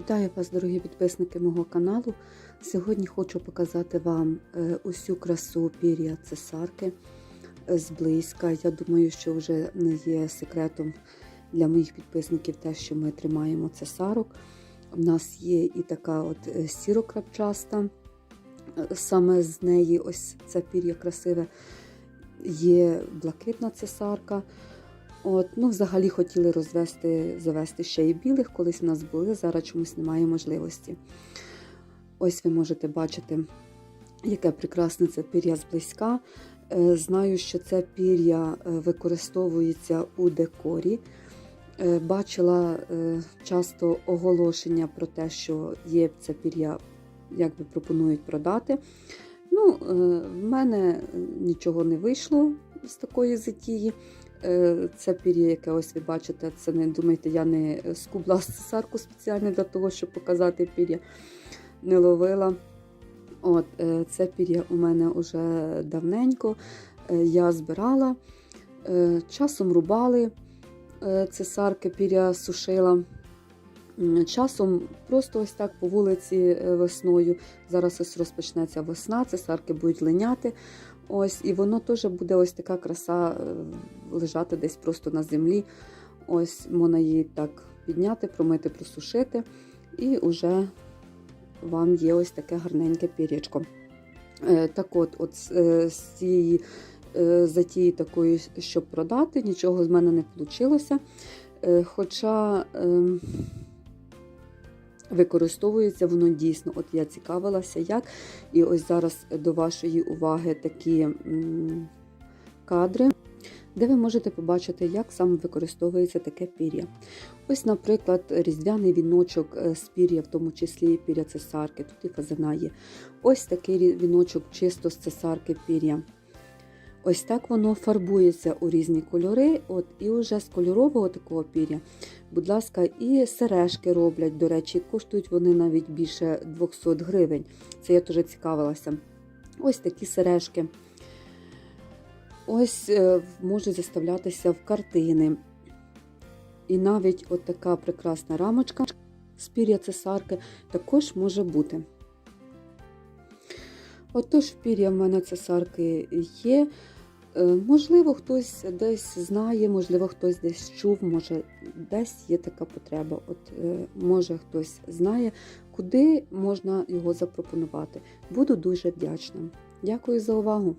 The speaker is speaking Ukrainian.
Вітаю вас, дорогі підписники мого каналу. Сьогодні хочу показати вам е, усю красу пір'я цесарки е, зблизька. Я думаю, що вже не є секретом для моїх підписників те, що ми тримаємо цесарок. У нас є і така от е, сірокрапчаста, саме з неї ось це пір'я красиве. Є блакитна цесарка. От, ну, взагалі хотіли розвести, завести ще й білих, колись у нас були, зараз чомусь немає можливості. Ось ви можете бачити, яке прекрасне це пір'я зблизька. Е, Знаю, що це пір'я е, використовується у декорі. Е, Бачила часто оголошення про те, що є це пір'я, як би пропонують продати. Ну, в мене нічого не вийшло з такої затії. Е, Це пір'я, яке ось ви бачите, це не думайте, я не скубла цесарку спеціально для того, щоб показати пір'я. Не ловила. От, е, Це пір'я у мене вже давненько. Е, Я збирала, Е, часом рубали е, цесарки, пір'я сушила. Часом просто ось так по вулиці е, весною. Зараз ось розпочнеться весна, цесарки будуть линяти. Ось, і воно теж буде ось така краса е, лежати десь просто на землі. Ось можна її так підняти, промити, просушити, і вже вам є ось таке гарненьке пір'ячко. Е, Так от, от з- е, цієї затії такої, щоб продати, нічого з мене не вийшло. Хоча ем, використовується воно дійсно. От я цікавилася, як. І ось зараз до вашої уваги такі кадри, де ви можете побачити, як саме використовується таке пір'я. Ось, наприклад, різдвяний віночок е, з пір'я, в тому числі пір'я цесарки, тут і фазана є. Ось такий віночок чисто з цесарки пір'я. Ось так воно фарбується у різні кольори. От, і вже з кольорового такого пір'я, будь ласка, і сережки роблять. До речі, коштують вони навіть більше 200 гривень. Це я теж цікавилася. Ось такі сережки. Ось е, можуть заставлятися в картини. І навіть от така прекрасна рамочка з пір'я цесарки також може бути. Отож, в пір'я в мене цесарки є. Е, Можливо, хтось десь знає, можливо, хтось десь чув, може, десь є така потреба. От, е, може, хтось знає, куди можна його запропонувати. Буду дуже вдячна. Дякую за увагу!